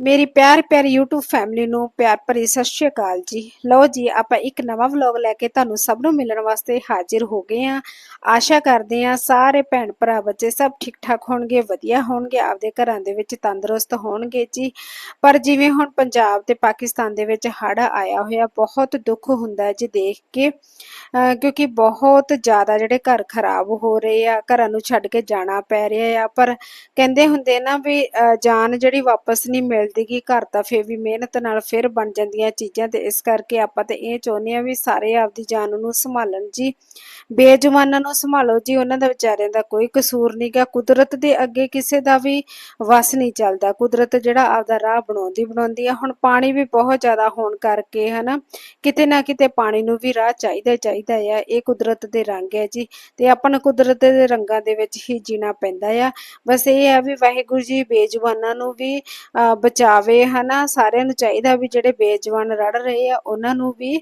ਮੇਰੀ ਪਿਆਰ ਪਿਆਰੀ YouTube ਫੈਮਿਲੀ ਨੂੰ ਪਿਆਰ ਭਰੀ ਸਤਿ ਸ਼੍ਰੀ ਅਕਾਲ ਜੀ। ਲਓ ਜੀ, ਆਪਾਂ ਇੱਕ ਨਵਾਂ ਵਲੌਗ ਲੈ ਕੇ ਤੁਹਾਨੂੰ ਸਭ ਨੂੰ ਮਿਲਣ ਵਾਸਤੇ ਹਾਜ਼ਰ ਹੋ ਗਏ ਆ ਆਸ਼ਾ ਕਰਦੇ ਆ ਸਾਰੇ ਭੈਣ ਭਰਾ ਬੱਚੇ ਸਭ ਠੀਕ ਠਾਕ ਹੋਣਗੇ, ਵਧੀਆ ਹੋਣਗੇ, ਆਪਦੇ ਘਰਾਂ ਦੇ ਵਿੱਚ ਤੰਦਰੁਸਤ ਹੋਣਗੇ ਜੀ। ਪਰ ਜਿਵੇਂ ਹੁਣ ਪੰਜਾਬ ਤੇ ਪਾਕਿਸਤਾਨ ਦੇ ਵਿੱਚ ਹੜ੍ਹ ਆਇਆ ਹੋਇਆ, ਬਹੁਤ ਦੁੱਖ ਹੁੰਦਾ ਜੀ ਦੇਖ ਕੇ। ਅਹ ਕਿਉਂਕਿ ਬਹੁਤ ਜ਼ਿਆਦਾ ਜਿਹੜੇ ਘਰ ਖਰਾਬ ਹੋ ਰਹੇ ਆ, ਘਰਾਂ ਨੂੰ ਛੱਡ ਕੇ ਜਾਣਾ ਪੈ ਰਿਹਾ ਆ। ਪਰ ਕਹਿੰਦੇ ਹੁੰਦੇ ਨਾ ਵੀ, ਅਹ ਜਾਨ ਜਿਹੜੀ ਵਾਪਸ ਨਹੀਂ ਮਿਲ ਮਿਲਦੀਗੀ ਘਰ ਤਾਂ ਫੇਰ ਵੀ ਮਿਹਨਤ ਨਾਲ ਫਿਰ ਬਣ ਜਾਂਦੀਆਂ ਚੀਜ਼ਾਂ ਤੇ ਇਸ ਕਰਕੇ ਆਪਾਂ ਤੇ ਇਹ ਚਾਹੁੰਦੇ ਆ ਵੀ ਸਾਰੇ ਆਪਦੀ ਜਾਨ ਨੂੰ ਸੰਭਾਲਣ ਜੀ। ਬੇਜੁਬਾਨਾਂ ਨੂੰ ਸੰਭਾਲੋ ਜੀ, ਉਹਨਾਂ ਦਾ ਵਿਚਾਰਿਆਂ ਦਾ ਕੋਈ ਕਸੂਰ ਨਹੀਂਗਾ ਕੁਦਰਤ ਦੇ ਅੱਗੇ ਕਿਸੇ ਦਾ ਵੀ ਵਸ ਨਹੀਂ ਚੱਲਦਾ। ਕੁਦਰਤ ਜਿਹੜਾ ਆਪਦਾ ਰਾਹ ਬਣਾਉਂਦੀ ਬਣਾਉਂਦੀ ਆ, ਹੁਣ ਪਾਣੀ ਵੀ ਬਹੁਤ ਜ਼ਿਆਦਾ ਹੋਣ ਕਰਕੇ ਹਨਾ, ਕਿਤੇ ਨਾ ਕਿਤੇ ਪਾਣੀ ਨੂੰ ਵੀ ਰਾਹ ਚਾਹੀਦਾ ਚਾਹੀਦਾ ਆ। ਇਹ ਕੁਦਰਤ ਦੇ ਰੰਗ ਹੈ ਜੀ ਤੇ ਆਪਾਂ ਨੂੰ ਕੁਦਰਤ ਦੇ ਰੰਗਾਂ ਦੇ ਵਿੱਚ ਹੀ ਜੀਣਾ ਪੈਂਦਾ ਆ। ਬਸ ਇਹ ਆ ਵੀ ਵਾਹਿਗੁਰੂ ਜੀ ਬੇਜੁਬਾਨਾਂ ਨੂੰ ਵੀ ਅਹ ਬਚਾਵੇ, ਹਨਾ? ਸਾਰਿਆਂ ਨੂੰ ਚਾਹੀਦਾ ਵੀ ਜਿਹੜੇ ਬੇਜਵਾਨ ਰੜ ਰਹੇ ਆ, ਉਹਨਾਂ ਨੂੰ ਵੀ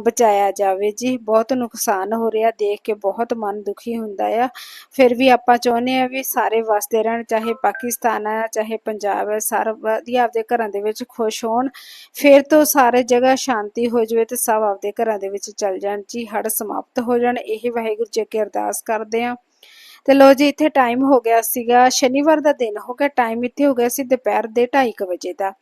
ਬਚਾਇਆ ਜਾਵੇ ਜੀ। ਬਹੁਤ ਨੁਕਸਾਨ ਹੋ ਰਿਹਾ, ਦੇਖ ਕੇ ਬਹੁਤ ਮਨ ਦੁਖੀ ਹੁੰਦਾ ਆ। ਫਿਰ ਵੀ ਆਪਾਂ ਚਾਹੁੰਦੇ ਆ ਵੀ ਸਾਰੇ ਵਸਦੇ ਰਹਿਣ, ਚਾਹੇ ਪਾਕਿਸਤਾਨ ਆ, ਚਾਹੇ ਪੰਜਾਬ ਹੈ ਸਾਰੇ ਵਧੀਆ ਆਪਦੇ ਘਰਾਂ ਦੇ ਵਿੱਚ ਖੁਸ਼ ਹੋਣ। ਫਿਰ ਤੋਂ ਸਾਰੇ ਜਗ੍ਹਾ ਸ਼ਾਂਤੀ ਹੋ ਜਾਵੇ ਤੇ ਸਭ ਆਪਦੇ ਘਰਾਂ ਦੇ ਵਿੱਚ ਚੱਲ ਜਾਣ ਜੀ। ਹੜ ਸਮਾਪਤ ਹੋ ਜਾਣ। ਇਹ ਵਾਹਿਗੁਰੂ ਜੀ ਅੱਗੇ ਅਰਦਾਸ ਕਰਦੇ ਆ। ਤੇ ਲੋ ਜੀ, ਇੱਥੇ ਟਾਈਮ ਹੋ ਗਿਆ ਸੀਗਾ, ਸ਼ਨੀਵਾਰ ਦਾ ਦਿਨ ਹੋ ਗਿਆ ਟਾਈਮ ਇੱਥੇ ਹੋ ਗਿਆ ਸੀ ਦੁਪਹਿਰ ਦੇ 2:30 ਵਜੇ ਦਾ।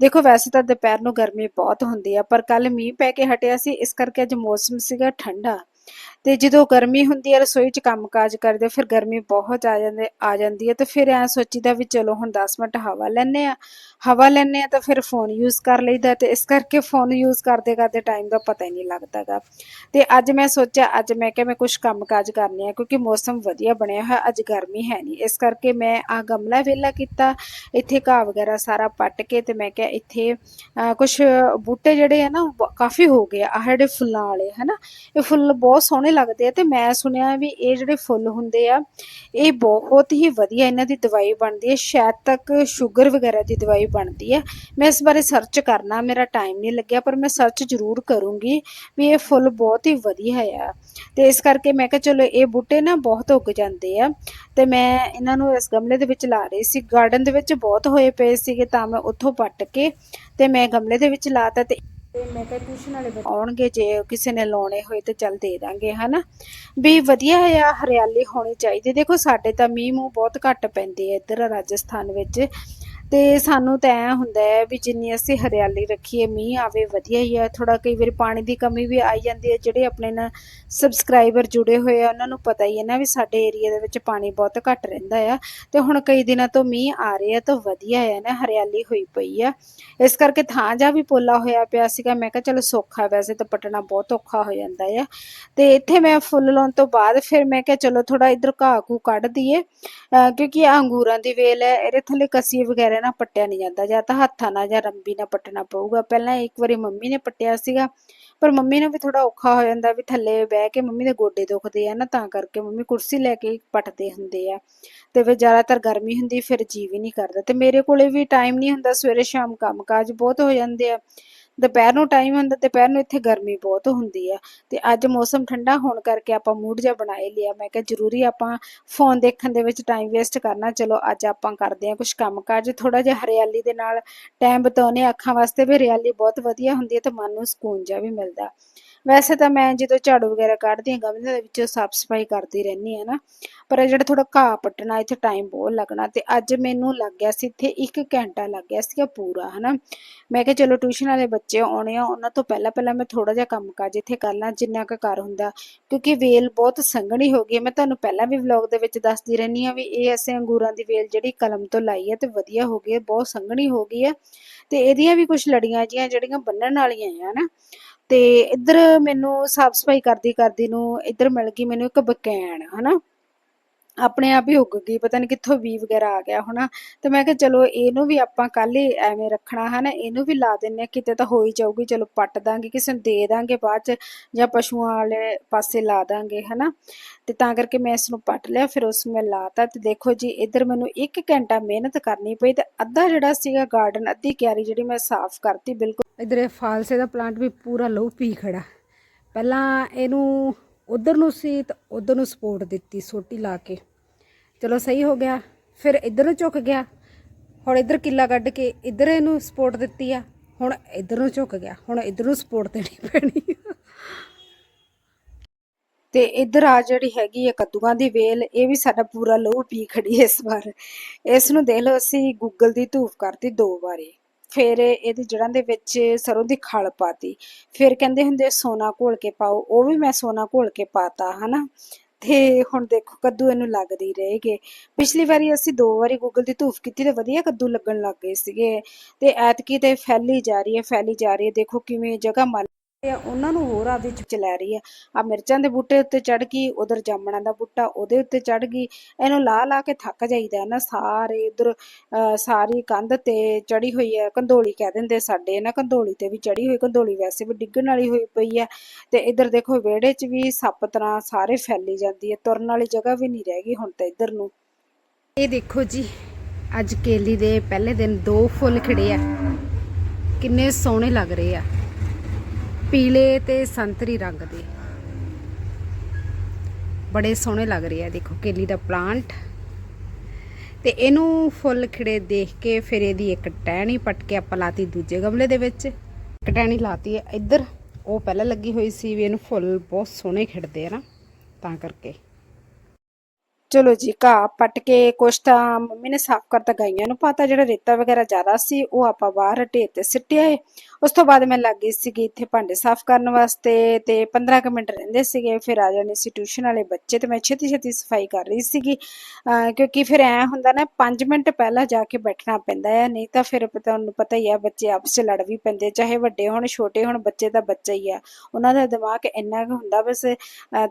ਦੇਖੋ, ਵੈਸੇ ਤਾਂ ਦੁਪਹਿਰ ਨੂੰ ਗਰਮੀ ਬਹੁਤ ਹੁੰਦੀ ਆ, ਪਰ ਕੱਲ ਮੀਂਹ ਪੈ ਕੇ ਹਟਿਆ ਸੀ, ਇਸ ਕਰਕੇ ਅੱਜ ਮੌਸਮ ਸੀਗਾ ਠੰਡਾ। ਤੇ ਜਦੋਂ ਗਰਮੀ ਹੁੰਦੀ ਹੈ, ਰਸੋਈ 'ਚ ਕੰਮਕਾਜ ਕਰਦੇ, ਫਿਰ ਗਰਮੀ ਬਹੁਤ ਆ ਜਾਂਦੇ, ਆ ਜਾਂਦੀ ਹੈ ਤੇ ਫਿਰ ਐ ਸੋਚੀਦਾ ਵੀ ਚਲੋ ਹੁਣ 10 ਮਿੰਟ ਹਵਾ ਲੈਣੇ ਆ ਹਵਾ ਲੈਣੇ ਆ ਤਾਂ ਫਿਰ ਫੋਨ ਯੂਜ਼ ਕਰ ਲਈਦਾ ਤੇ ਇਸ ਕਰਕੇ ਫੋਨ ਯੂਜ਼ ਕਰਦੇ ਕਰਦੇ ਟਾਈਮ ਦਾ ਪਤਾ ਹੀ ਨਹੀਂ ਲੱਗਦਾਗਾ। ਤੇ ਅੱਜ ਮੈਂ ਸੋਚਿਆ, ਅੱਜ ਮੈਂ ਕਿਹਾ ਮੈਂ ਕੁਝ ਕੰਮਕਾਜ ਕਰਨੇ ਆ ਕਿਉਂਕਿ ਮੌਸਮ ਵਧੀਆ ਬਣਿਆ ਹੋਇਆ, ਅੱਜ ਗਰਮੀ ਹੈ ਨਹੀਂ। ਇਸ ਕਰਕੇ ਮੈਂ ਆ ਗਮਲਾ ਵਿਹਲਾ ਕੀਤਾ, ਇੱਥੇ ਘਾਹ ਵਗੈਰਾ ਸਾਰਾ ਪੱਟ ਕੇ ਤੇ ਮੈਂ ਕਿਹਾ ਇੱਥੇ ਕੁਝ ਬੂਟੇ ਜਿਹੜੇ ਆ ਨਾ ਕਾਫੀ ਹੋ ਗਏ ਆਹ ਜਿਹੜੇ ਫੁੱਲਾਂ ਵਾਲੇ, ਹਨਾ? ਇਹ ਫੁੱਲ ਬਹੁਤ ਸੋਹਣੇ ਲੱਗਦੇ ਆ ਤੇ ਮੈਂ ਸੁਣਿਆ ਵੀ ਇਹ ਜਿਹੜੇ ਫੁੱਲ ਹੁੰਦੇ ਆ, ਇਹ ਬਹੁਤ ਹੀ ਵਧੀਆ ਇਹਨਾਂ ਦੀ ਦਵਾਈ ਬਣਦੀ ਹੈ ਸ਼ਾਇਦ ਤੱਕ ਸ਼ੂਗਰ ਵਗੈਰਾ ਦੀ ਦਵਾਈ ਬਣਦੀ ਹੈ ਮੈਂ ਇਸ ਬਾਰੇ ਸਰਚ ਕਰਨਾ, ਮੇਰਾ ਟਾਈਮ ਨਹੀਂ ਲੱਗਿਆ, ਪਰ ਮੈਂ ਸਰਚ ਜ਼ਰੂਰ ਕਰੂੰਗੀ ਵੀ ਇਹ ਫੁੱਲ ਬਹੁਤ ਹੀ ਵਧੀਆ ਆ। ਤੇ ਇਸ ਕਰਕੇ ਮੈਂ ਕਿਹਾ, ਚਲੋ ਇਹ ਬੂਟੇ ਨਾ ਬਹੁਤ ਉੱਗ ਜਾਂਦੇ ਆ ਤੇ ਮੈਂ ਇਹਨਾਂ ਨੂੰ ਇਸ ਗਮਲੇ ਦੇ ਵਿੱਚ ਲਾ ਰਹੀ ਸੀ। ਗਾਰਡਨ ਦੇ ਵਿੱਚ ਬਹੁਤ ਹੋਏ ਪਏ ਸੀਗੇ ਤਾਂ ਮੈਂ ਉੱਥੋਂ ਪੱਟ ਕੇ ਤੇ ਮੈਂ ਗਮਲੇ ਦੇ ਵਿੱਚ ਲਾਤਾ ਤੇ ਤੇ ਮੈਂ ਕਿਹਾ ਟਿਊਸ਼ਨ ਵਾਲੇ ਆਉਣਗੇ, ਜੇ ਕਿਸੇ ਨੇ ਲਾਉਣੇ ਹੋਏ ਤੇ ਚੱਲ ਦੇ ਦਾਂਗੇ, ਹਨਾ? ਵੀ ਵਧੀਆ ਆ, ਹਰਿਆਲੀ ਹੋਣੀ ਚਾਹੀਦੀ। ਦੇਖੋ, ਸਾਡੇ ਤਾਂ ਮੀਂਹ ਮੂੰਹ ਬਹੁਤ ਘੱਟ ਪੈਂਦੇ ਆ ਇੱਧਰ, ਰਾਜਸਥਾਨ ਵਿੱਚ। ਤੇ ਸਾਨੂੰ ਤਾਂ ਐ ਹੁੰਦਾ ਹੈ ਵੀ ਜਿੰਨੀ ਅਸੀਂ ਹਰਿਆਲੀ ਰੱਖੀਏ ਮੀਂਹ ਆਵੇ, ਵਧੀਆ ਹੀ ਆ ਥੋੜਾ ਕਈ ਵਾਰੀ ਪਾਣੀ ਦੀ ਕਮੀ ਵੀ ਆਈ ਜਾਂਦੀ ਹੈ, ਜਿਹੜੇ ਆਪਣੇ ਨਾਲ ਸਬਸਕ੍ਰਾਈਬਰ ਜੁੜੇ ਹੋਏ ਆ, ਉਹਨਾਂ ਨੂੰ ਪਤਾ ਹੀ ਹੈ ਨਾ ਵੀ ਸਾਡੇ ਏਰੀਆ ਦੇ ਵਿੱਚ ਪਾਣੀ ਬਹੁਤ ਘੱਟ ਰਹਿੰਦਾ ਆ ਤੇ ਹੁਣ ਕਈ ਦਿਨਾਂ ਤੋਂ ਮੀਂਹ ਆ ਰਹੇ ਆ ਤਾਂ ਵਧੀਆ ਹੈ ਨਾ, ਹਰਿਆਲੀ ਹੋਈ ਪਈ ਆ। ਇਸ ਕਰਕੇ ਥਾਂ ਜਾ ਵੀ ਪੋਲਾ ਹੋਇਆ ਪਿਆ ਸੀਗਾ, ਮੈਂ ਕਿਹਾ ਚਲੋ ਸੌਖਾ ਵੈਸੇ ਤਾਂ ਪਟਣਾ ਬਹੁਤ ਔਖਾ ਹੋ ਜਾਂਦਾ ਆ। ਤੇ ਇੱਥੇ ਮੈਂ ਫੁੱਲ ਲਾਉਣ ਤੋਂ ਬਾਅਦ ਫਿਰ ਮੈਂ ਕਿਹਾ ਚਲੋ ਥੋੜਾ ਇਧਰ ਘਾਹ ਘੂ ਕੱਢ ਦਈਏ ਕਿਉਂਕਿ ਆਹ ਅੰਗੂਰਾਂ ਦੀ ਵੇਲ ਹੈ, ਇਹਦੇ ਥੱਲੇ ਕਸੀ ਵਗੈਰਾ ਨਾ ਪੱਟਿਆ ਨਹੀਂ ਜਾਂਦਾ ਜਾਂ ਤਾਂ ਹੱਥਾਂ ਨਾਲ ਜਾਂ ਰੰਬੀ ਨਾਲ ਪੱਟਣਾ ਪਊਗਾ। ਪਹਿਲਾਂ ਇੱਕ ਵਾਰੀ ਮੰਮੀ ਨੇ ਪੱਟਿਆ ਸੀਗਾ, ਪਰ ਮੰਮੀ ਨੂੰ ਵੀ ਥੋੜਾ ਔਖਾ ਹੋ ਜਾਂਦਾ ਵੀ ਥੱਲੇ ਬਹਿ ਕੇ ਮੰਮੀ ਦੇ ਗੋਡੇ ਦੁਖਦੇ ਆ ਨਾ, ਤਾਂ ਕਰਕੇ ਮੰਮੀ ਕੁਰਸੀ ਲੈ ਕੇ ਪੱਟਦੇ ਹੁੰਦੇ ਆ। ਤੇ ਫਿਰ ਜ਼ਿਆਦਾਤਰ ਗਰਮੀ ਹੁੰਦੀ, ਫਿਰ ਜੀ ਵੀ ਨਹੀਂ ਕਰਦਾ। ਤੇ ਮੇਰੇ ਕੋਲੇ ਵੀ ਟਾਈਮ ਨਹੀਂ ਹੁੰਦਾ, ਸਵੇਰੇ ਸ਼ਾਮ ਕੰਮਕਾਜ ਬਹੁਤ ਹੋ ਜਾਂਦੇ ਆ। ਦੁਪਹਿਰ ਨੂੰ ਟਾਈਮ ਹੁੰਦਾ, ਦੁਪਹਿਰ ਨੂੰ ਇੱਥੇ ਗਰਮੀ ਬਹੁਤ ਹੁੰਦੀ ਆ। ਤੇ ਅੱਜ ਮੌਸਮ ਠੰਡਾ ਹੋਣ ਕਰਕੇ ਆਪਾਂ ਮੂਡ ਜਿਹਾ ਬਣਾ ਲਿਆ। ਮੈਂ ਕਿਹਾ ਜ਼ਰੂਰੀ ਆਪਾਂ ਫੋਨ ਦੇਖਣ ਦੇ ਵਿੱਚ ਟਾਈਮ ਵੇਸਟ ਕਰਨਾ। ਚਲੋ ਅੱਜ ਆਪਾਂ ਕਰਦੇ ਹਾਂ ਕੁਝ ਕੰਮਕਾਜ। ਥੋੜਾ ਜਿਹਾ ਹਰਿਆਲੀ ਦੇ ਨਾਲ ਟਾਈਮ ਬਿਤਾਉਣੇ ਅੱਖਾਂ ਵਾਸਤੇ ਵੀ ਹਰਿਆਲੀ ਬਹੁਤ ਵਧੀਆ ਹੁੰਦੀ ਹੈ ਤੇ ਮਨ ਨੂੰ ਸਕੂਨ ਜਿਹਾ ਵੀ ਮਿਲਦਾ। ਵੈਸੇ ਤਾਂ ਮੈਂ ਜਦੋਂ ਝਾੜੂ ਵਗੈਰਾ ਕੱਢਦੀ ਹਾਂ ਗਮਲੇ ਦੇ ਵਿੱਚ ਸਾਫ਼ ਸਫ਼ਾਈ ਕਰਦੀ ਰਹਿੰਦੀ ਹਾਂ ਨਾ। ਪਰ ਜਿਹੜਾ ਥੋੜਾ ਘਾਹ ਪੱਟਣਾ, ਇੱਥੇ ਟਾਈਮ ਬਹੁਤ ਲੱਗਣਾ ਤੇ ਅੱਜ ਮੈਨੂੰ ਲੱਗ ਗਿਆ ਸੀ, ਇੱਥੇ 1 ਘੰਟਾ ਲੱਗ ਗਿਆ ਸੀਗਾ ਪੂਰਾ, ਹਨਾ। ਮੈਂ ਕਿਹਾ ਚਲੋ ਟਿਊਸ਼ਨ ਵਾਲੇ ਬੱਚੇ ਆਉਣੇ ਆ, ਉਹਨਾਂ ਤੋਂ ਪਹਿਲਾਂ ਪਹਿਲਾਂ ਮੈਂ ਥੋੜਾ ਜਿਹਾ ਕੰਮ ਕਾਜ ਇੱਥੇ ਕਰ ਲਾਂ, ਜਿੰਨਾ ਕੁ ਕਰ ਹੁੰਦਾ। ਕਿਉਂਕਿ ਵੇਲ ਬਹੁਤ ਸੰਘਣੀ ਹੋ ਗਈ ਹੈ। ਮੈਂ ਤੁਹਾਨੂੰ ਪਹਿਲਾਂ ਵੀ ਵਲੌਗ ਦੇ ਵਿੱਚ ਦੱਸਦੀ ਰਹਿੰਦੀ ਆ ਵੀ ਇਹ ਅਸੀਂ ਅੰਗੂਰਾਂ ਦੀ ਵੇਲ ਜਿਹੜੀ ਕਲਮ ਤੋਂ ਲਾਈ ਹੈ ਤੇ ਵਧੀਆ ਹੋ ਗਈ ਹੈ, ਬਹੁਤ ਸੰਘਣੀ ਹੋ ਗਈ ਹੈ। ਤੇ ਇਹਦੀਆਂ ਵੀ ਕੁਝ ਲੜੀਆਂ ਜੀਆਂ ਜਿਹੜੀਆਂ ਬੰਨਣ ਵਾਲੀਆਂ ਆ ਨਾ ਤੇ ਇੱਧਰ ਮੈਨੂੰ ਸਾਫ਼ ਸਫ਼ਾਈ ਕਰਦੀ ਕਰਦੀ ਨੂੰ ਇੱਧਰ ਮਿਲ ਗਈ ਮੈਨੂੰ ਇੱਕ ਬਕੈਣ, ਹਨਾ? ਆਪਣੇ ਆਪ ਹੀ ਉੱਗ ਗਈ, ਪਤਾ ਨਹੀਂ ਕਿੱਥੋਂ ਵੀ ਵਗੈਰਾ ਆ ਗਿਆ ਹੋਣਾ। ਤੇ ਮੈਂ ਕਿਹਾ ਚਲੋ ਇਹਨੂੰ ਵੀ ਆਪਾਂ ਕੱਲ ਐਵੇਂ ਰੱਖਣਾ, ਹਨਾ? ਇਹਨੂੰ ਵੀ ਲਾ ਦਿੰਨੇ ਆ ਕਿਤੇ ਤਾਂ ਹੋ ਹੀ ਜਾਊਗੀ, ਚਲੋ ਪੱਟ ਦਾਂਗੇ, ਕਿਸੇ ਨੂੰ ਦੇ ਦਾਂਗੇ ਬਾਅਦ ਚ, ਜਾਂ ਪਸ਼ੂਆਂ ਵਾਲੇ ਪਾਸੇ ਲਾ ਦਾਂਗੇ, ਹਨਾ? ਤੇ ਤਾਂ ਕਰਕੇ ਮੈਂ ਇਸ ਨੂੰ ਪੱਟ ਲਿਆ, ਫਿਰ ਉਸ ਮੈਂ ਲਾਤਾ ਤੇ। ਦੇਖੋ ਜੀ, ਇੱਧਰ ਮੈਨੂੰ 1 ਘੰਟਾ ਮਿਹਨਤ ਕਰਨੀ ਪਈ ਤੇ ਅੱਧਾ ਜਿਹੜਾ ਸੀਗਾ ਗਾਰਡਨ ਅੱਧੀ ਕਿਆਰੀ ਜਿਹੜੀ ਮੈਂ ਸਾਫ਼ ਕਰਤੀ, ਬਿਲਕੁਲ ਇੱਧਰ ਇਹ ਫਾਲਸੇ ਦਾ ਪਲਾਂਟ ਵੀ ਪੂਰਾ ਲਹੂ ਪੀ ਖੜਾ। ਪਹਿਲਾਂ ਇਹਨੂੰ ਉਧਰ ਨੂੰ ਸੀ ਤਾਂ ਉਧਰ ਨੂੰ ਸਪੋਰਟ ਦਿੱਤੀ, ਸੋਟੀ ਲਾ ਕੇ। ਚਲੋ ਸਹੀ ਹੋ ਗਿਆ, ਫਿਰ ਇੱਧਰ ਨੂੰ ਝੁਕ ਗਿਆ। ਹੁਣ ਇੱਧਰ ਕਿੱਲਾ ਕੱਢ ਕੇ ਇੱਧਰ ਇਹਨੂੰ ਸਪੋਰਟ ਦਿੱਤੀ ਆ, ਹੁਣ ਇੱਧਰ ਨੂੰ ਝੁਕ ਗਿਆ, ਹੁਣ ਇੱਧਰ ਨੂੰ ਸਪੋਰਟ ਦੇਣੀ ਪੈਣੀ ਆ। ਤੇ ਇੱਧਰ ਆ ਜਿਹੜੀ ਹੈਗੀ ਹੈ ਕੱਦੂਆਂ ਦੀ ਵੇਲ, ਇਹ ਵੀ ਸਾਡਾ ਪੂਰਾ ਲੋਹ ਪੀ ਖੜੀ ਇਸ ਵਾਰ। ਇਸ ਨੂੰ ਦੇਖ ਲਓ, ਅਸੀਂ ਗੂਗਲ ਦੀ ਧੂਫ ਕਰਤੀ ਦੋ ਵਾਰੀ। ਫਿਰ ਇਹਦੀ ਜੜ੍ਹਾਂ ਦੇ ਵਿੱਚ ਸਰੋਂ ਦੀ ਖਲ ਪਾਤੀ। ਫਿਰ ਕਹਿੰਦੇ ਹੁੰਦੇ ਸੋਨਾ ਘੋਲ ਕੇ ਪਾਓ। ਉਹ ਵੀ ਮੈਂ ਸੋਨਾ ਘੋਲ ਕੇ ਪਾਤਾ, ਹਨਾ? ਤੇ ਹੁਣ ਦੇਖੋ, ਕੱਦੂ ਇਹਨੂੰ ਲੱਗਦੀ ਰਹੇਗੇ ਪਿਛਲੀ ਵਾਰੀ ਅਸੀਂ ਦੋ ਵਾਰੀ ਗੂਗਲ ਦੀ ਧੂਫ ਕੀਤੀ ਤੇ ਵਧੀਆ ਕੱਦੂ ਲੱਗਣ ਲੱਗ ਗਏ ਸੀਗੇ। ਤੇ ਐਤਕੀ ਤੇ ਫੈਲੀ ਜਾ ਰਹੀ ਹੈ, ਫੈਲੀ ਜਾ ਰਹੀ ਹੈ। ਦੇਖੋ ਕਿਵੇਂ ਜਗ੍ਹਾ ਮਲ ਆ, ਉਹਨਾਂ ਨੂੰ ਹੋਰ ਆਪਦੇ ਚ ਲੈ ਰਹੀ ਆ। ਆ ਮਿਰਚਾਂ ਦੇ ਬੂਟੇ ਉੱਤੇ ਚੜ ਗਈ, ਉਧਰ ਜਾਮਣਾਂ ਦਾ ਬੂਟਾ ਉਹਦੇ ਉੱਤੇ ਚੜ ਗਈ। ਇਹਨੂੰ ਲਾ ਲਾ ਕੇ ਥੱਕ ਜਾਈਦਾ ਨਾ, ਸਾਰੇ ਉਧਰ ਸਾਰੀ ਕੰਧ ਤੇ ਚੜੀ ਹੋਈ ਹੈ। ਕੰਧੋਲੀ ਕਹਿ ਦਿੰਦੇ ਸਾਡੇ ਨਾ, ਕੰਧੋਲੀ ਤੇ ਵੀ ਚੜੀ ਹੋਈ, ਕੰਧੋਲੀ ਵੈਸੇ ਵੀ ਡਿੱਗਣ ਵਾਲੀ ਹੋਈ ਪਈ ਹੈ। ਤੇ ਇੱਧਰ ਦੇਖੋ ਵਿਹੜੇ 'ਚ ਵੀ ਸੱਪ ਤਰ੍ਹਾਂ ਸਾਰੇ ਫੈਲੀ ਜਾਂਦੀ ਹੈ, ਤੁਰਨ ਵਾਲੀ ਜਗ੍ਹਾ ਵੀ ਨਹੀਂ ਰਹਿ ਗਈ ਹੁਣ ਤਾਂ ਇੱਧਰ ਨੂੰ। ਇਹ ਦੇਖੋ ਜੀ, ਅੱਜ ਕੇਲੀ ਦੇ ਪਹਿਲੇ ਦਿਨ ਦੋ ਫੁੱਲ ਖਿੜੇ ਆ। ਕਿੰਨੇ ਸੋਹਣੇ ਲੱਗ ਰਹੇ ਆ। ਪੀਲੇ ਤੇ ਸੰਤਰੀ ਰੰਗ ਦੇ। ਬੜੇ ਸੋਹਣੇ ਲੱਗ ਰਹੇ ਆ, ਦੇਖੋ, ਕੇਲੀ ਦਾ ਪਲਾਂਟ। ਤੇ ਇਹਨੂੰ ਫੁੱਲ ਖਿੜੇ ਦੇਖ ਕੇ ਫਿਰ ਇਹਦੀ ਇੱਕ ਟਹਿਣੀ ਪਟ ਕੇ ਆਪਾਂ ਲਾਤੀ ਦੂਜੇ ਗਮਲੇ ਦੇ ਵਿੱਚ। ਇੱਕ ਟਹਿਣੀ ਲਾਤੀ ਹੈ ਇੱਧਰ, ਉਹ ਪਹਿਲਾਂ ਲੱਗੀ ਹੋਈ ਸੀ ਵੀ ਇਹਨੂੰ ਫੁੱਲ ਬਹੁਤ ਸੋਹਣੇ ਖਿੜਦੇ ਆ ਨਾ, ਤਾਂ ਕਰਕੇ। ਚਲੋ ਜੀ, ਘਾਹ ਪੱਟ ਕੇ ਕੁਛ ਤਾਂ ਮੰਮੀ ਨੇ ਸਾਫ਼ ਕਰਤਾ, ਗਾਈਆਂ ਨੂੰ ਪਾਤਾ, ਜਿਹੜਾ ਰੇਤਾ ਵਗੈਰਾ ਜ਼ਿਆਦਾ ਸੀ, ਉਹ ਆਪਾਂ ਬਾਹਰ ਢੇਰ ਤੇ ਸਿੱਟਿਆ ਏ। ਉਸ ਤੋਂ ਬਾਅਦ ਮੈਂ ਲੱਗ ਗਈ ਸੀਗੀ ਇੱਥੇ ਭਾਂਡੇ ਸਾਫ਼ ਕਰਨ ਵਾਸਤੇ ਤੇ 15 ਕੁ ਮਿੰਟ ਰਹਿੰਦੇ ਸੀਗੇ, ਫਿਰ ਆ ਜਾਣੇ ਸੀ ਟਿਊਸ਼ਨ ਵਾਲੇ ਬੱਚੇ ਤੇ ਮੈਂ ਛੇਤੀ ਛੇਤੀ ਸਫ਼ਾਈ ਕਰ ਰਹੀ ਸੀਗੀ। ਕਿਉਂਕਿ ਫਿਰ ਐ ਹੁੰਦਾ ਨਾ 5 ਮਿੰਟ ਪਹਿਲਾਂ ਜਾ ਕੇ ਬੈਠਣਾ ਪੈਂਦਾ ਹੈ ਨਹੀਂ ਤਾਂ ਫਿਰ ਤੁਹਾਨੂੰ ਪਤਾ ਹੀ ਆ, ਬੱਚੇ ਆਪਸ ਚ ਲੜ ਵੀ ਪੈਂਦੇ ਚਾਹੇ ਵੱਡੇ ਹੋਣ, ਛੋਟੇ ਹੋਣ, ਬੱਚੇ ਤਾਂ ਬੱਚਾ ਹੀ ਆ। ਉਹਨਾਂ ਦਾ ਦਿਮਾਗ ਇੰਨਾ ਕੁ ਹੁੰਦਾ ਬਸ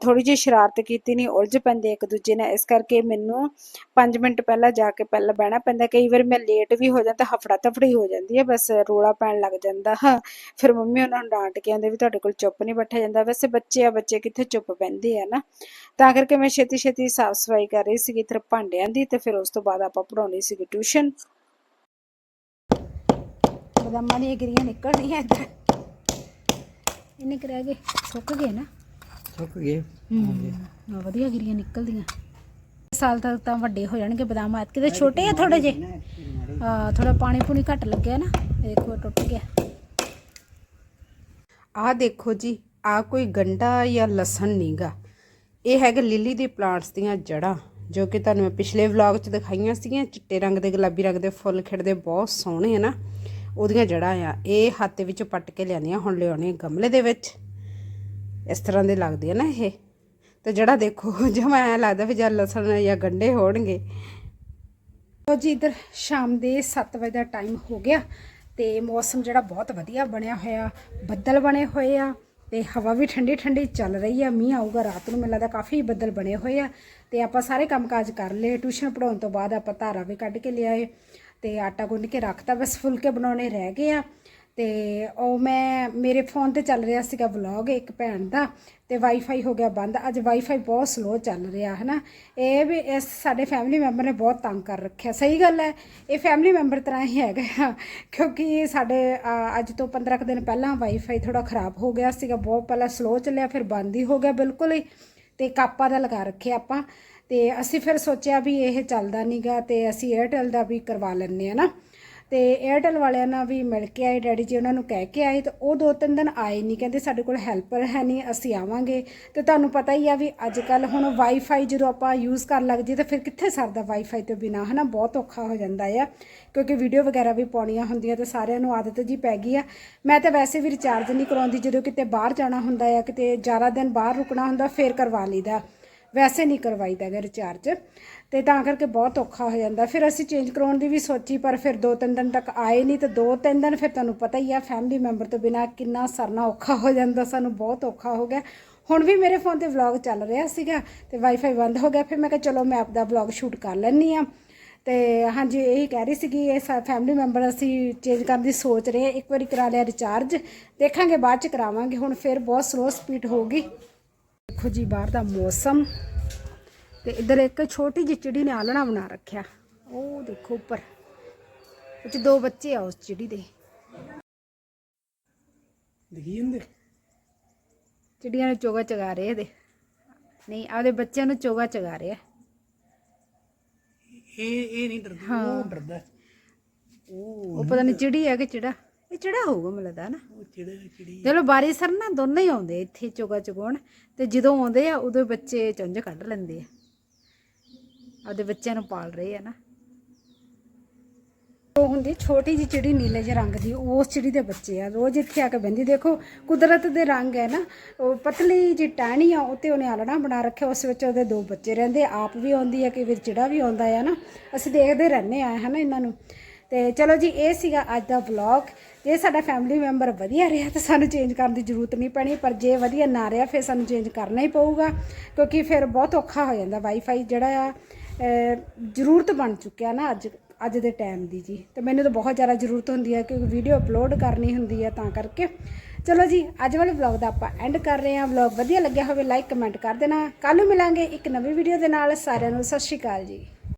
ਥੋੜੀ ਜਿਹੀ ਸ਼ਰਾਰਤ ਕੀਤੀ ਨਹੀਂ, ਉਲਝ ਪੈਂਦੇ ਇੱਕ ਦੂਜੇ ਨਾਲ, ਇਸ ਕਰਕੇ ਮੈਨੂੰ 5 ਮਿੰਟ ਪਹਿਲਾਂ ਜਾ ਕੇ ਪਹਿਲਾਂ ਬਹਿਣਾ ਪੈਂਦਾ, ਕਈ ਵਾਰ ਮੈਂ ਲੇਟ ਵੀ ਹੋ ਜਾਂਦਾ ਹਫੜਾ ਤਫੜੀ ਹੋ ਜਾਂਦੀ ਹੈ ਬਸ ਰੋਲਾ ਪੈਣ ਲੱਗ ਜਾਂਦਾ। ਫਿਰ ਮੰਮੀ ਉਹਨਾਂ ਨੂੰ ਡਾਂਟ ਕੇ ਆਉਂਦੇ ਵੀ ਤੁਹਾਡੇ ਕੋਲ ਚੁੱਪ ਨਹੀਂ ਬੈਠਾ ਜਾਂਦਾ। ਵੈਸੇ ਬੱਚੇ ਆ ਬੱਚੇ ਕਿੱਥੇ ਚੁੱਪ ਬਹਿੰਦੇ ਆ ਨਾ। ਤਾਂ ਕਰਕੇ ਮੈਂ ਛੇਤੀ ਛੇਤੀ ਸਾਫ਼ ਸਫ਼ਾਈ ਕਰ ਰਹੀ ਸੀਗੀ ਇੱਧਰ ਭਾਂਡਿਆਂ ਦੀ ਤੇ ਫਿਰ ਉਸ ਤੋਂ ਬਾਅਦ ਆਪਾਂ ਪੜਾਉਣੀ ਸੀਗੀ ਟਿਊਸ਼ਨ। ਬਦਾਮਾਂ ਦੀਆਂ ਗਿਰੀਆਂ ਨਿਕਲ ਰਹੀਆਂ ਇੱਧਰ। ਇਹਨੇ ਕਰਿਆ ਗਏ ਸੁੱਕ ਗਏ ਨਾ? ਸੁੱਕ ਗਏ। ਹੂੰ ਵਧੀਆ ਗਿਰੀਆਂ ਨਿਕਲਦੀਆਂ। ਇਸ ਸਾਲ ਤੱਕ ਤਾਂ ਵੱਡੇ ਹੋ ਜਾਣਗੇ ਬਦਾਮ ਐਤਕੀ ਤੇ ਛੋਟੇ ਆ ਥੋੜੇ ਜੇ ਆ ਥੋੜਾ ਪਾਣੀ ਪੂਣੀ ਘੱਟ ਲੱਗਿਆ ਨਾ ਦੇਖੋ ਟੁੱਟ ਗਿਆ। ਆਹ ਦੇਖੋ ਜੀ ਆ ਕੋਈ ਗੰਡਾ ਜਾਂ ਲਸਣ ਨੀਗਾ ਇਹ ਹੈਗੇ ਲਿਲੀ ਦੇ ਪਲਾਂਟਸ ਦੀਆਂ ਜੜਾਂ ਜੋ ਕਿ ਤੁਹਾਨੂੰ ਮੈਂ ਪਿਛਲੇ ਵਲੌਗ 'ਚ ਦਿਖਾਈਆਂ ਸੀਗੀਆਂ। ਚਿੱਟੇ ਰੰਗ ਦੇ, ਗੁਲਾਬੀ ਰੰਗ ਦੇ ਫੁੱਲ ਖਿੜਦੇ, ਬਹੁਤ ਸੋਹਣੇ ਆ ਨਾ ਉਹਦੀਆਂ ਜੜਾਂ ਆ। ਇਹ ਹੱਥ ਦੇ ਵਿੱਚੋਂ ਪੱਟ ਕੇ ਲਿਆਂਦੀਆਂ ਹੁਣ ਲਿਆਉਣੀ ਗਮਲੇ ਦੇ ਵਿੱਚ। ਇਸ ਤਰ੍ਹਾਂ ਦੇ ਲੱਗਦੇ ਆ ਨਾ ਇਹ। ਤੇ ਜਿਹੜਾ ਦੇਖੋ ਜਿਵੇਂ ਐਂ ਲੱਗਦਾ ਵੀ ਜਾਂ ਲਸਣ ਜਾਂ ਗੰਡੇ ਹੋਣਗੇ। ਲੋ ਜੀ, ਇਧਰ ਸ਼ਾਮ ਦੇ 7 ਵਜੇ ਦਾ ਟਾਈਮ ਹੋ ਗਿਆ। ਤੇ ਮੌਸਮ ਜਿਹੜਾ ਬਹੁਤ ਵਧੀਆ ਬਣਿਆ ਹੋਇਆ, ਬੱਦਲ ਬਣੇ ਹੋਏ ਆ ਤੇ ਹਵਾ ਵੀ ਠੰਡੀ ਠੰਡੀ ਚੱਲ ਰਹੀ ਆ, ਮੀਂਹ ਆਊਗਾ ਰਾਤ ਨੂੰ, ਮੈਨੂੰ ਲੱਗਦਾ ਕਾਫੀ ਬੱਦਲ ਬਣੇ ਹੋਏ ਆ ਤੇ ਆਪਾਂ ਸਾਰੇ ਕੰਮਕਾਜ ਕਰ ਲਏ, ਟਿਊਸ਼ਨ ਪੜਾਉਣ ਤੋਂ ਬਾਅਦ ਆਪਾਂ ਧਾਰਾ ਵੀ ਕੱਢ ਕੇ ਲਿਆਏ ਤੇ ਆਟਾ ਗੁੰਨ ਕੇ ਰੱਖਤਾ, ਬਸ ਫੁਲਕੇ ਬਣਾਉਣੇ ਰਹਿ ਗਏ ਆ ਤੇ ਉਹ ਮੈਂ ਮੇਰੇ ਫੋਨ ਤੇ ਚੱਲ ਰਿਹਾ ਸੀਗਾ ਵਲੌਗ ਇੱਕ ਭੈਣ ਦਾ ਤੇ ਵਾਈਫਾਈ ਹੋ ਗਿਆ ਬੰਦ। ਅੱਜ ਵਾਈਫਾਈ ਬਹੁਤ ਸਲੋ ਚੱਲ ਰਿਹਾ ਹੈ ਨਾ ਇਹ ਵੀ ਇਸ ਸਾਡੇ ਫੈਮਿਲੀ ਮੈਂਬਰ ਨੇ ਬਹੁਤ ਤੰਗ ਕਰ ਰੱਖਿਆ। ਸਹੀ ਗੱਲ ਹੈ ਇਹ ਫੈਮਿਲੀ ਮੈਂਬਰ ਤਰ੍ਹਾਂ ਹੀ ਹੈਗਾ ਆ, ਕਿਉਂਕਿ ਸਾਡੇ ਅੱਜ ਤੋਂ 15 ਕੁ ਦਿਨ ਪਹਿਲਾਂ ਵਾਈਫਾਈ ਥੋੜਾ ਖਰਾਬ ਹੋ ਗਿਆ ਸੀਗਾ ਬਹੁਤ ਪਹਿਲਾਂ ਸਲੋ ਚੱਲਿਆ ਫਿਰ ਬੰਦ ਹੀ ਹੋ ਗਿਆ ਬਿਲਕੁਲ ਹੀ ਤੇ ਕਾਪਾ ਦਾ ਲਗਾ ਰੱਖਿਆ ਆਪਾਂ। ਤੇ ਅਸੀਂ ਫਿਰ ਸੋਚਿਆ ਵੀ ਇਹ ਚੱਲਦਾ ਨਹੀਂਗਾ ਤੇ ਅਸੀਂ 에ਅਰਟੈਲ ਦਾ ਵੀ ਕਰਵਾ ਲੈਂਦੇ ਆ ਨਾ ਤੇ 에ਅਰਟੈਲ ਵਾਲਿਆਂ ਨਾਲ ਵੀ ਮਿਲ ਕੇ ਆਏ। ਡੈਡੀ ਜੀ ਉਹਨਾਂ ਨੂੰ ਕਹਿ ਕੇ ਆਏ ਤੇ ਉਹ ਦੋ ਤਿੰਨ ਦਿਨ ਆਏ ਨਹੀਂ ਕਹਿੰਦੇ ਸਾਡੇ ਕੋਲ ਹੈਲਪਰ ਹੈ ਨਹੀਂ ਅਸੀਂ ਆਵਾਂਗੇ। ਤੇ ਤੁਹਾਨੂੰ ਪਤਾ ਹੀ ਆ ਵੀ ਅੱਜ ਕੱਲ ਹੁਣ ਵਾਈਫਾਈ ਜਦੋਂ ਆਪਾਂ ਯੂਜ਼ ਕਰਨ ਲੱਗ ਜੀ ਤਾਂ ਫਿਰ ਕਿੱਥੇ ਸਰਦਾ ਵਾਈਫਾਈ ਤੋਂ ਬਿਨਾ? ਹਨਾ, ਬਹੁਤ ਔਖਾ ਹੋ ਜਾਂਦਾ ਆ। ਕਿਉਂਕਿ ਵੀਡੀਓ ਵਗੈਰਾ ਵੀ ਪਾਉਣੀਆਂ ਹੁੰਦੀਆਂ ਤੇ ਸਾਰਿਆਂ ਨੂੰ ਆਦਤ ਜੀ ਪੈ ਗਈ ਆ। ਮੈਂ ਤਾਂ ਵੈਸੇ ਵੀ ਰਿਚਾਰਜ ਨਹੀਂ ਕਰਾਉਂਦੀ। ਜਦੋਂ ਕਿਤੇ ਬਾਹਰ ਜਾਣਾ ਹੁੰਦਾ ਆ, ਕਿਤੇ ਜ਼ਿਆਦਾ ਦਿਨ ਬਾਹਰ ਰੁਕਣਾ ਹੁੰਦਾ, ਫੇਰ ਕਰਵਾ ਲਈਦਾ। ਵੈਸੇ ਨਹੀਂ ਕਰਵਾਈਦਾ ਗਾ ਰਿਚਾਰਜ ਤੇ ਤਾਂ ਕਰਕੇ ਬਹੁਤ ਔਖਾ ਹੋ ਜਾਂਦਾ। ਫਿਰ ਅਸੀਂ ਚੇਂਜ ਕਰਾਉਣ ਦੀ ਵੀ ਸੋਚੀ, ਪਰ ਫਿਰ ਦੋ ਤਿੰਨ ਦਿਨ ਤੱਕ ਆਏ ਨਹੀਂ, ਤੇ ਦੋ ਤਿੰਨ ਦਿਨ ਫਿਰ ਤੁਹਾਨੂੰ ਪਤਾ ਹੀ ਆ ਫੈਮਿਲੀ ਮੈਂਬਰ ਤੋਂ ਬਿਨਾ ਕਿੰਨਾ ਸਰਨਾ ਔਖਾ ਹੋ ਜਾਂਦਾ, ਸਾਨੂੰ ਬਹੁਤ ਔਖਾ ਹੋ ਗਿਆ। ਹੁਣ ਵੀ ਮੇਰੇ ਫੋਨ ਤੇ ਵਲੌਗ ਚੱਲ ਰਿਹਾ ਸੀਗਾ ਤੇ ਵਾਈਫਾਈ ਬੰਦ ਹੋ ਗਿਆ, ਫਿਰ ਮੈਂ ਕਿਹਾ ਚਲੋ ਮੈਂ ਆਪਦਾ ਵਲੌਗ ਸ਼ੂਟ ਕਰ ਲੈਣੀ ਆ ਤੇ ਹਾਂਜੀ, ਇਹੀ ਕਹਿ ਰਹੀ ਸੀਗੀ, ਇਹ ਫੈਮਿਲੀ ਮੈਂਬਰ ਅਸੀਂ ਚੇਂਜ ਕਰਨ ਦੀ ਸੋਚ ਰਹੇ ਹਾਂ। ਇੱਕ ਵਾਰੀ ਕਰਾ ਲਿਆ ਰਿਚਾਰਜ ਦੇਖਾਂਗੇ, ਬਾਅਦ ਚ ਕਰਾਵਾਂਗੇ। ਹੁਣ ਫਿਰ ਬਹੁਤ ਸਲੋ ਸਪੀਡ ਹੋਊਗੀ ਦੇਖੋ ਜੀ, ਬਾਹਰ ਦਾ ਮੌਸਮ। ਤੇ ਇੱਧਰ ਇੱਕ ਛੋਟੀ ਜਿਹੀ ਚਿੜੀ ਨੇ ਆਲਣਾ ਬਣਾ ਰੱਖਿਆ। ਉਹ ਦੇਖੋ ਉੱਪਰ। ਉਹ 'ਚ ਦੋ ਬੱਚੇ ਆ ਉਸ ਚਿੜੀ ਦੇ। ਦਿਖੀ ਜਾਂਦੇ? ਚਿੜੀਆਂ ਨੂੰ ਚੋਗਾ ਚਗਾ ਰਹੇ ਇਹਦੇ। ਨਹੀਂ ਆਪਦੇ ਬੱਚਿਆਂ ਨੂੰ ਚੋਗਾ ਚਗਾ ਰਹੇ ਆ। ਇਹ ਇਹ ਨਹੀਂ ਡਰਦਾ ਉਹ ਡਰਦਾ। ਉਹ ਉਹ ਪਤਾ ਨਹੀਂ ਚਿੜੀ ਹੈ ਕਿ ਚਿੜਾ। ਇਹ ਚਿੜਾ ਹੋਊਗਾ ਮੈਨੂੰ ਲੱਗਦਾ ਨਾ। ਉਹ ਚਿੜਾ ਚਿੜੀ ਚਲੋ ਬਾਰੀ ਸਰ ਨਾ ਦੋਨੇ ਹੀ ਆਉਂਦੇ ਇੱਥੇ ਚੋਗਾ ਚਗਾਉਣ। ਤੇ ਜਦੋਂ ਆਉਂਦੇ ਆ ਉਦੋਂ ਬੱਚੇ ਚੁੰਝ ਕੱਢ ਲੈਂਦੇ ਆ। ਆਪਦੇ ਬੱਚਿਆਂ ਨੂੰ ਪਾਲ ਰਹੇ ਆ ਨਾ। ਉਹ ਹੁੰਦੀ ਛੋਟੀ ਜਿਹੀ ਚਿੜੀ ਨੀਲੇ ਜਿਹੇ ਰੰਗ ਦੀ, ਉਸ ਚਿੜੀ ਦੇ ਬੱਚੇ ਆ। ਰੋਜ਼ ਇੱਥੇ ਆ ਕੇ ਬਹਿੰਦੀ, ਦੇਖੋ ਕੁਦਰਤ ਦੇ ਰੰਗ ਹੈ ਨਾ, ਉਹ ਪਤਲੀ ਜਿਹੀ ਟਹਿਣੀ ਆ, ਉੱਤੇ ਉਹਨੇ ਆਲਣਾ ਬਣਾ ਰੱਖਿਆ, ਉਸ ਵਿੱਚ ਉਹਦੇ ਦੋ ਬੱਚੇ ਰਹਿੰਦੇ ਆਪ ਵੀ ਆਉਂਦੀ ਹੈ ਕਈ ਵਾਰ ਚਿੜਾ ਵੀ ਆਉਂਦਾ ਹੈ ਨਾ। ਅਸੀਂ ਦੇਖਦੇ ਰਹਿੰਦੇ ਆ, ਹਨਾ ਇਹਨਾਂ ਨੂੰ। ਤੇ ਚਲੋ ਜੀ, ਇਹ ਸੀਗਾ ਅੱਜ ਦਾ ਵਲੌਗ ਜੇ ਸਾਡਾ ਫੈਮਿਲੀ ਮੈਂਬਰ ਵਧੀਆ ਰਿਹਾ ਤਾਂ ਸਾਨੂੰ ਚੇਂਜ ਕਰਨ ਦੀ ਜ਼ਰੂਰਤ ਨਹੀਂ ਪੈਣੀ, ਪਰ ਜੇ ਵਧੀਆ ਨਾ ਰਿਹਾ, ਫਿਰ ਸਾਨੂੰ ਚੇਂਜ ਕਰਨਾ ਹੀ ਪਊਗਾ, ਕਿਉਂਕਿ ਫਿਰ ਬਹੁਤ ਔਖਾ ਹੋ ਜਾਂਦਾ ਵਾਈਫਾਈ ਜਿਹੜਾ ਆ। ਜ਼ਰੂਰਤ ਬਣ ਚੁੱਕਿਆ ਨਾ ਅੱਜ ਅੱਜ ਦੇ ਟਾਈਮ ਦੀ ਜੀ। ਤੇ ਮੈਨੂੰ ਤਾਂ ਬਹੁਤ ਜ਼ਿਆਦਾ ਜ਼ਰੂਰਤ ਹੁੰਦੀ ਹੈ ਕਿਉਂਕਿ ਵੀਡੀਓ ਅਪਲੋਡ ਕਰਨੀ ਹੁੰਦੀ ਹੈ ਤਾਂ ਕਰਕੇ। ਚਲੋ ਜੀ, ਅੱਜ ਵਾਲੇ ਵਲੌਗ ਦਾ ਆਪਾਂ ਐਂਡ ਕਰ ਰਹੇ ਹਾਂ। ਵਲੌਗ ਵਧੀਆ ਲੱਗਿਆ ਹੋਵੇ ਲਾਈਕ ਕਮੈਂਟ ਕਰ ਦੇਣਾ। ਕੱਲ ਨੂੰ ਮਿਲਾਂਗੇ ਇੱਕ ਨਵੀਂ ਵੀਡੀਓ ਦੇ ਨਾਲ। ਸਾਰਿਆਂ ਨੂੰ ਸਤਿ ਸ਼੍ਰੀ ਅਕਾਲ ਜੀ।